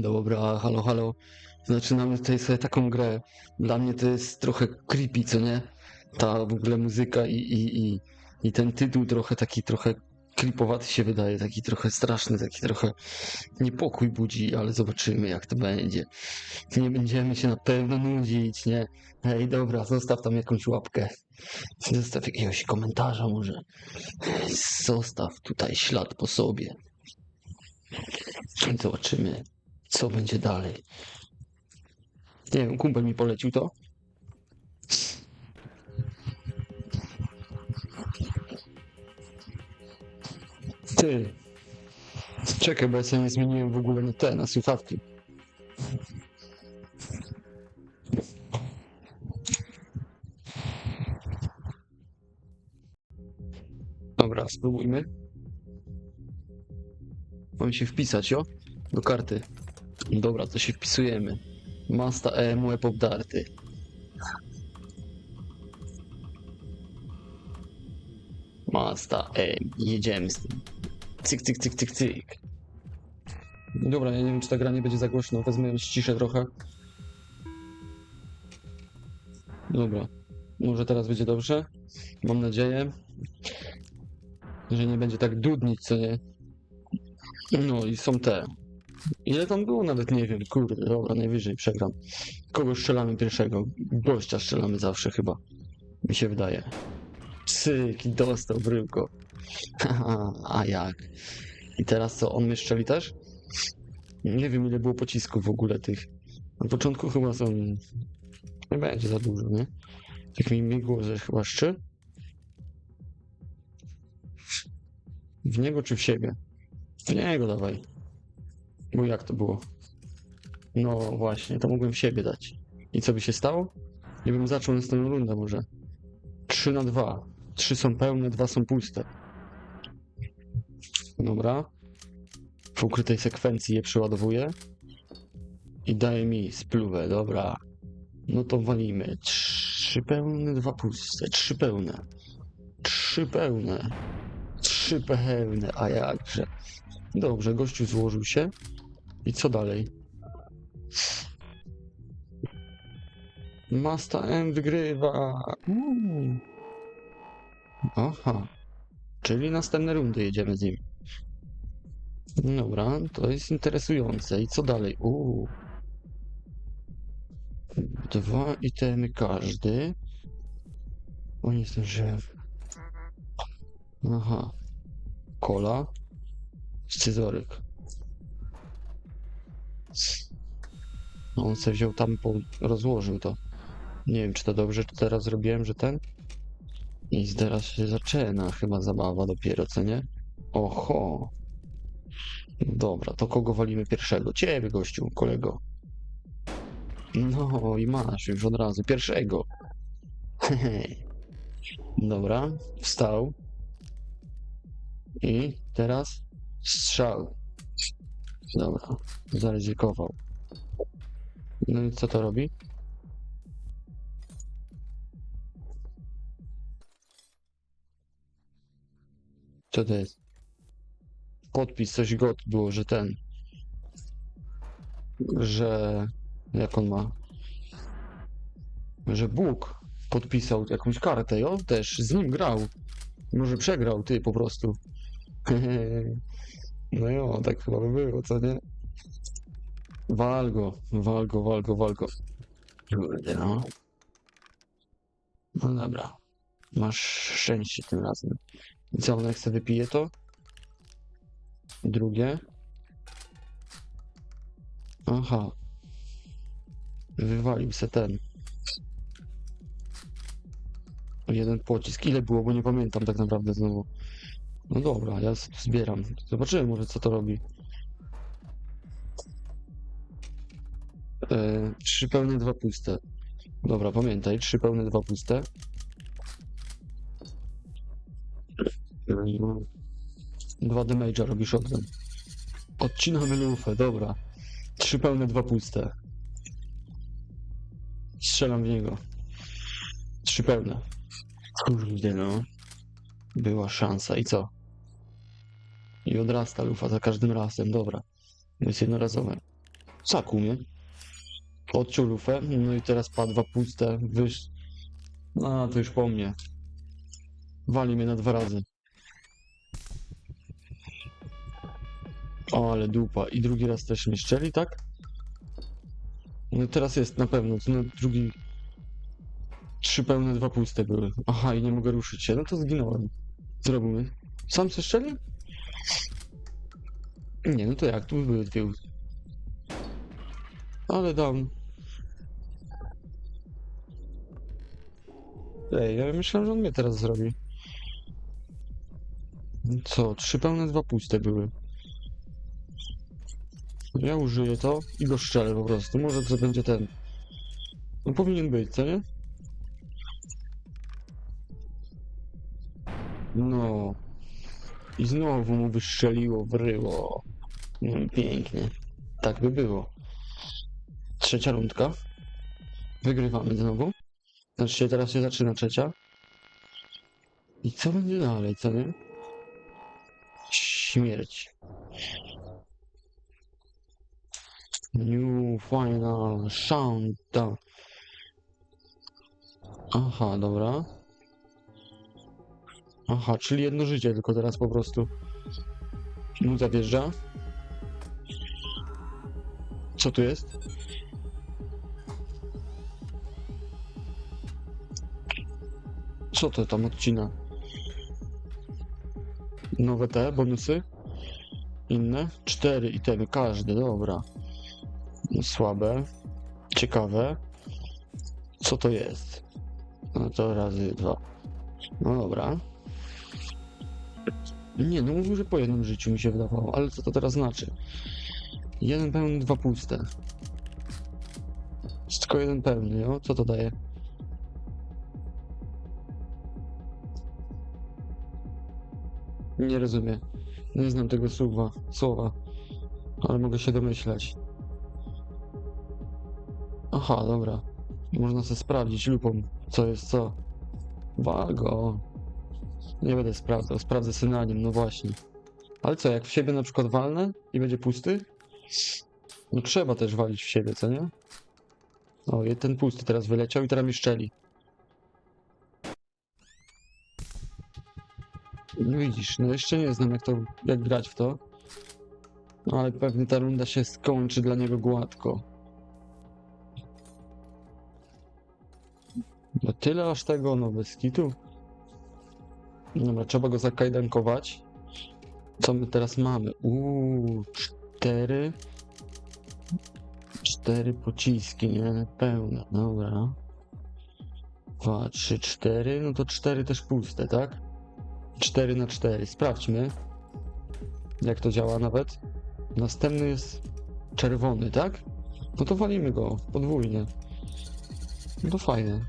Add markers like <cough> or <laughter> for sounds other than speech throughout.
Dobra, halo, halo. Zaczynamy tutaj sobie taką grę. Dla mnie to jest trochę creepy, co nie? Ta w ogóle muzyka i, i, i, i ten tytuł trochę taki trochę creepowaty się wydaje, taki trochę straszny, taki trochę niepokój budzi, ale zobaczymy jak to będzie. Nie będziemy się na pewno nudzić, nie? Ej, dobra, zostaw tam jakąś łapkę. Zostaw jakiegoś komentarza może. Zostaw tutaj ślad po sobie. Zobaczymy, co będzie dalej. Nie wiem, kumpel mi polecił to. Ty. Czekaj, bo ja sobie zmieniłem w ogóle na te, na słuchawki. Dobra, spróbujmy. Mam się wpisać, jo? Do karty. Dobra, to się wpisujemy. Masta EMU Pop Darty. Masta EM. Jedziemy z tym. Cyk, cyk, cyk, cyk, cyk. Dobra, ja nie wiem, czy ta gra nie będzie za głośno. Wezmę ją ściszę trochę. Dobra. Może teraz będzie dobrze. Mam nadzieję, że nie będzie tak dudnić, co nie. No i są te. Ile tam było? Nawet nie wiem. Kurde, dobra, najwyżej przegram. Kogo strzelamy pierwszego? Gościa strzelamy zawsze chyba. Mi się wydaje. Cyk, i dostał bryłko. <laughs> A jak? I teraz co, on mnie strzeli też? Nie wiem ile było pocisków w ogóle tych. Na początku chyba są... Nie będzie za dużo, nie? Tak mi migło, że chyba trzy? W niego czy w siebie? W niego dawaj. Bo jak to było? No właśnie, to mogłem siebie dać. I co by się stało? Nie bym zaczął następną rundę może. 3 na 2. 3 są pełne, 2 są puste. Dobra. W ukrytej sekwencji je przeładowuję. I daje mi spluwę, dobra. No to walimy. 3 pełne, 2 puste. 3 pełne. 3 pełne. 3 pełne, a jakże. Dobrze, gościu złożył się. I co dalej? Masta M wygrywa. Uuu. Aha. Czyli następne rundy jedziemy z nim. Dobra, to jest interesujące. I co dalej? Uuu. Dwa itemy każdy. O nie zdążyłem. Aha. Kola. Scyzoryk. No, On se wziął tam, po, rozłożył to. Nie wiem, czy to dobrze to teraz zrobiłem, że ten. I teraz się zaczyna chyba zabawa dopiero, co nie? Oho. Dobra, to kogo walimy pierwszego? Ciebie, gościu, kolego. No i masz już od razu pierwszego. <laughs> Dobra, wstał. I teraz strzał. Dobra, zaryzykował. No i co to robi? Co to jest? Podpis, coś got było, że ten. Że. Jak on ma? Że Bóg podpisał jakąś kartę, jo? Też z nim grał. Może przegrał, ty po prostu. <laughs> No jo, tak chyba by było, co nie? Wal go, wal go, wal go, wal go. Kurde, no. No dobra. Masz szczęście tym razem. I co, ona chce wypije to? Drugie. Aha. Wywalił se ten. Jeden pocisk. Ile było, bo nie pamiętam tak naprawdę znowu. No dobra, ja zbieram. Zobaczymy może co to robi. E, trzy pełne, dwa puste. Dobra, pamiętaj, trzy pełne, dwa puste. Dwa damage'a robi shotgun. Odcinamy lufę, dobra. Trzy pełne, dwa puste. Strzelam w niego. Trzy pełne. Kurde no. Była szansa i co? I odrasta lufa za każdym razem, dobra. To jest jednorazowe. Caku mnie. Odciął lufę, no i teraz padł dwa puste, wyż... A, to już po mnie. Wali mnie na dwa razy. O, ale dupa. I drugi raz też mnie szczeli, tak? No teraz jest na pewno, to na drugi... Trzy pełne, dwa puste były. Aha, i nie mogę ruszyć się, no to zginąłem. Co robimy? Sam se strzelił? Nie, no to jak? Tu były dwie ust- Ale dam. Ej, ja myślałem, że on mnie teraz zrobi. Co? Trzy pełne, dwa puste były. Ja użyję to i go strzelę po prostu. Może to będzie ten. No powinien być, co nie? No. I znowu mu wystrzeliło, wryło. I pięknie. Tak by było. Trzecia rundka. Wygrywamy znowu. Znaczy teraz się zaczyna trzecia. I co będzie dalej, co nie? Śmierć. New final shanta. Aha, dobra. Aha, czyli jedno życie tylko teraz po prostu. No zawieżdża. Co tu jest? Co to tam odcina? Nowe te bonusy? Inne? Cztery itemy, każdy, dobra. Słabe. Ciekawe. Co to jest? No to razy dwa. No dobra. Nie, no mówił, że po jednym życiu mi się wydawało, ale co to teraz znaczy? Jeden pełny, dwa puste. Jest tylko jeden pełny, o? Co to daje? Nie rozumiem. Nie znam tego słowa, słowa, ale mogę się domyślać. Aha, dobra. Można sobie sprawdzić lupą, co jest co. Wago. Nie będę sprawdzał, sprawdzę synonim, no właśnie. Ale co, jak w siebie na przykład walnę i będzie pusty? No trzeba też walić w siebie, co nie? O, ten pusty teraz wyleciał i teraz mi szczeli. No widzisz, no jeszcze nie znam jak to, jak grać w to. No ale pewnie ta runda się skończy dla niego gładko. No tyle aż tego, no bez kitu. Dobra, trzeba go zakajdankować. Co my teraz mamy? Uuu, cztery. Cztery pociski, nie? Pełne, dobra. Dwa, trzy, cztery. No to cztery też puste, tak? Cztery na cztery. Sprawdźmy. Jak to działa nawet. Następny jest czerwony, tak? No to walimy go podwójnie. No to fajne.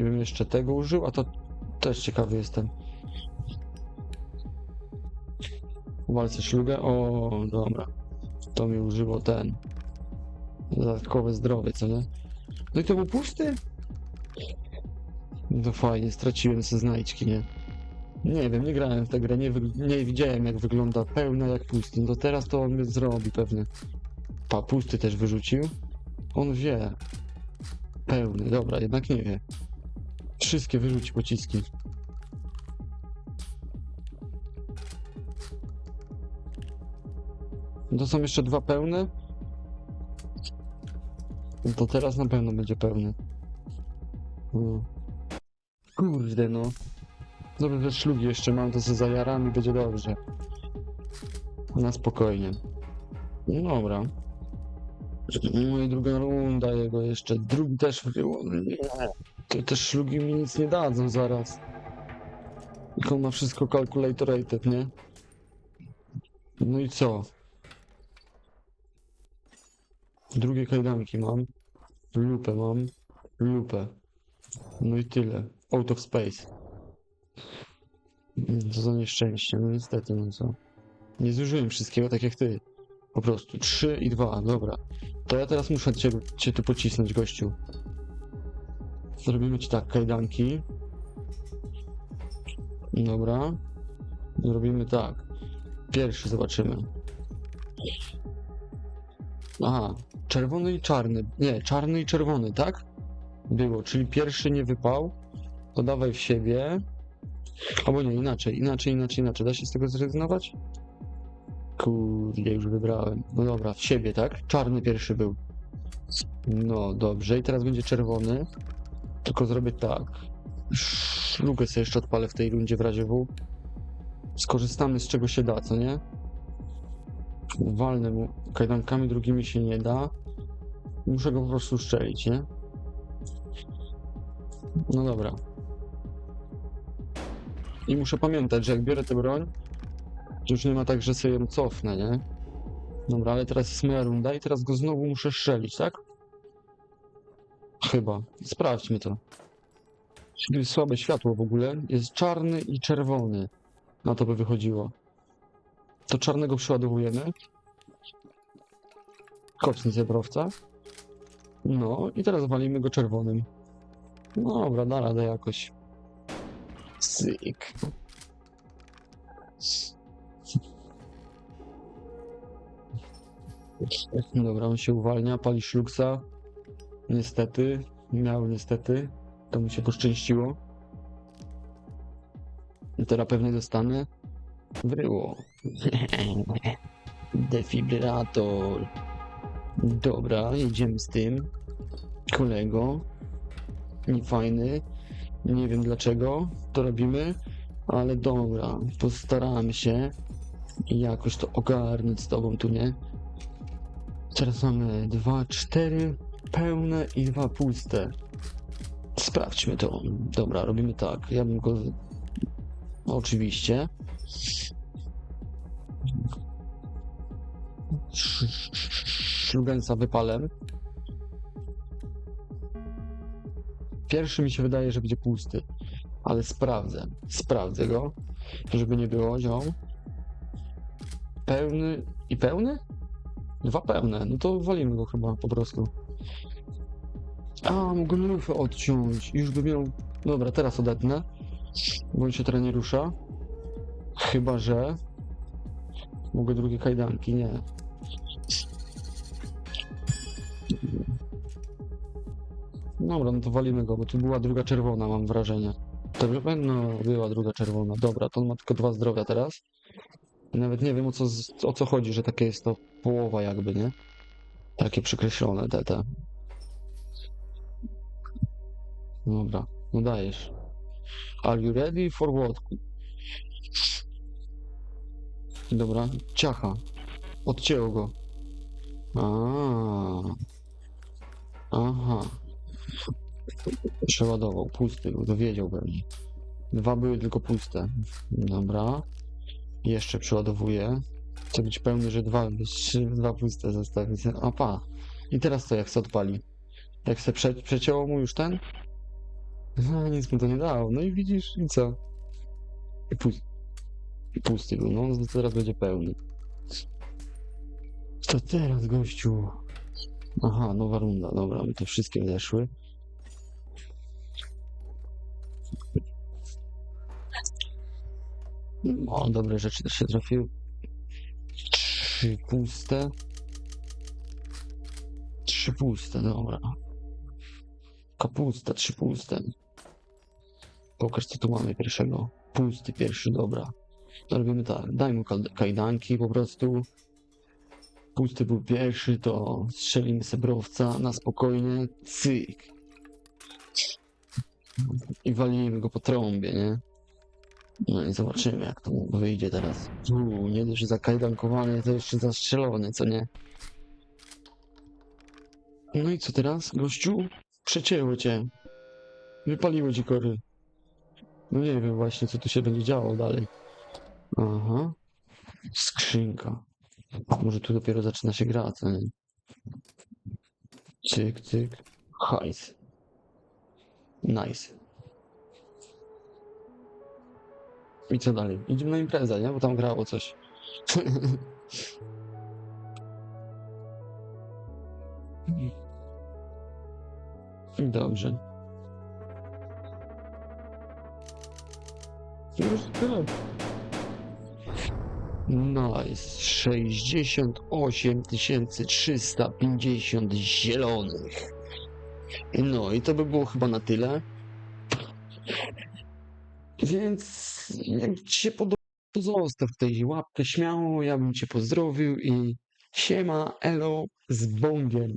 Nie wiem, jeszcze tego użył, a to też ciekawy jestem. W walce szlugę? O, dobra. To mi użyło ten. Dodatkowe zdrowie, co nie? No i to był pusty? No fajnie, straciłem se znajdźki, nie? Nie wiem, nie grałem w tę grę, nie, nie widziałem jak wygląda pełna jak pusty. No teraz to on mnie zrobi pewnie. Pa, pusty też wyrzucił. On wie. Pełny, dobra, jednak nie wie. Wszystkie wyrzuci pociski. To są jeszcze dwa pełne? To teraz na pewno będzie pełny. No. Kurde no. Dobrze, że szlugi jeszcze mam, to ze zajaram i będzie dobrze. Na spokojnie. No dobra. No i druga runda jego jeszcze. Drugi też. Nie. To też szlugi mi nic nie dadzą zaraz. Jak on ma wszystko calculated, nie? No i co? Drugie kajdanki mam. Lupę mam. Lupę. No i tyle. Out of space. Co za nieszczęście. No niestety, no co? Nie zużyłem wszystkiego tak jak ty. Po prostu. Trzy i dwa. Dobra. To ja teraz muszę cię, cię tu pocisnąć, gościu. Zrobimy ci tak, kajdanki. Dobra. Zrobimy tak. Pierwszy zobaczymy. Aha, czerwony i czarny. Nie, czarny i czerwony, tak? Było, czyli pierwszy nie wypał. To dawaj w siebie. Albo nie, inaczej, inaczej, inaczej, inaczej. Da się z tego zrezygnować? Kurde, już wybrałem. No dobra, w siebie, tak? Czarny pierwszy był. No dobrze, i teraz będzie czerwony. Tylko zrobię tak. Szlugę sobie jeszcze odpalę w tej rundzie w razie W. Skorzystamy z czego się da, co nie? Walnę mu kajdankami, drugimi się nie da. Muszę go po prostu strzelić, nie? No dobra. I muszę pamiętać, że jak biorę tę broń, to już nie ma tak, że sobie ją cofnę, nie? Dobra, ale teraz jest moja runda i teraz go znowu muszę strzelić, tak? Chyba. Sprawdźmy to. Słabe światło w ogóle. Jest czarny i czerwony. Na to by wychodziło. To czarnego przeładowujemy. Kopsny zebrowca. No i teraz walimy go czerwonym. No dobra, da radę jakoś. Syk. Dobra, on się uwalnia, pali szluksa. Niestety, miał niestety. To mu się poszczęściło. I teraz pewnie dostanę wryło. <laughs> Defibrylator. Dobra, jedziemy z tym. Kolego. Niefajny. Nie wiem dlaczego to robimy, ale dobra, postaramy się jakoś to ogarnąć z tobą tu, nie? Teraz mamy dwa, cztery pełne i dwa puste. Sprawdźmy to. Dobra, robimy tak. Ja bym go. Oczywiście. Sz- sz- sz- Szlugensa wypalem. Pierwszy mi się wydaje, że będzie pusty. Ale sprawdzę. Sprawdzę go. Żeby nie było, ziom. Pełny i pełny? Dwa pełne. No to walimy go chyba po prostu. A, mogę lufę odciąć. Już by miał... Dobra, teraz odetnę. Bo on się teraz nie rusza. Chyba, że... Mogę drugie kajdanki, nie. Dobra, no to walimy go, bo tu była druga czerwona, mam wrażenie. Dobrze, no była druga czerwona. Dobra, to on ma tylko dwa zdrowia teraz. Nawet nie wiem o co, o co chodzi, że takie jest to połowa jakby, nie? Takie przykreślone te, te. Dobra, no. Are you ready for what? Dobra, ciacha. Odcięło go. A. Aha. Przeładował, pusty był, to wiedział pewnie. Dwa były tylko puste. Dobra. Jeszcze przeładowuję. Chcę być pełny, że dwa, dwa puste zostawić. A pa. I teraz co, jak se odpali? Jak se prze, przecięło mu już ten? No, nic mu to nie dało. No i widzisz, i co? I pusty. I pusty był, no to teraz będzie pełny. Co teraz, gościu? Aha, nowa runda, dobra, mi to wszystkie weszły. O, dobre rzeczy też się trafiły. Trzy puste. Trzy puste, dobra. Kapusta, trzy puste. Pokaż co tu mamy pierwszego. Pusty pierwszy, dobra. To robimy tak, daj mu kajdanki po prostu. Pusty był pierwszy, to strzelimy sebrowca na spokojnie. Cyk. I walimy go po trąbie, nie? No i zobaczymy, jak to wyjdzie teraz. Uuu, nie dość, że zakajdankowany, to jeszcze zastrzelony, co nie? No i co teraz, gościu? Przecięło cię. Wypaliło ci kory. No nie wiem właśnie, co tu się będzie działo dalej. Aha. Skrzynka. Może tu dopiero zaczyna się gra, co nie? Cyk, cyk. Hajs. Nice. I co dalej? Idziemy na imprezę, nie? Bo tam grało coś. <laughs> Dobrze. Już tyle. Nice. 68 350 zielonych. No i to by było chyba na tyle. Więc jak ci się podoba, zostaw tutaj łapkę śmiało, ja bym cię pozdrowił i siema, elo z bongiem.